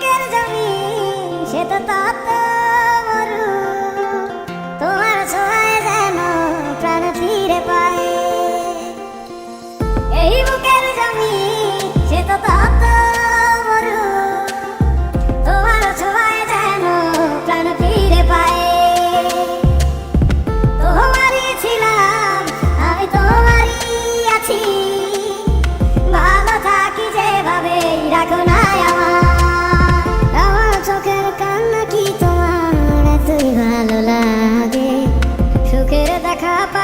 বুকের জমি সে তো তত দেখা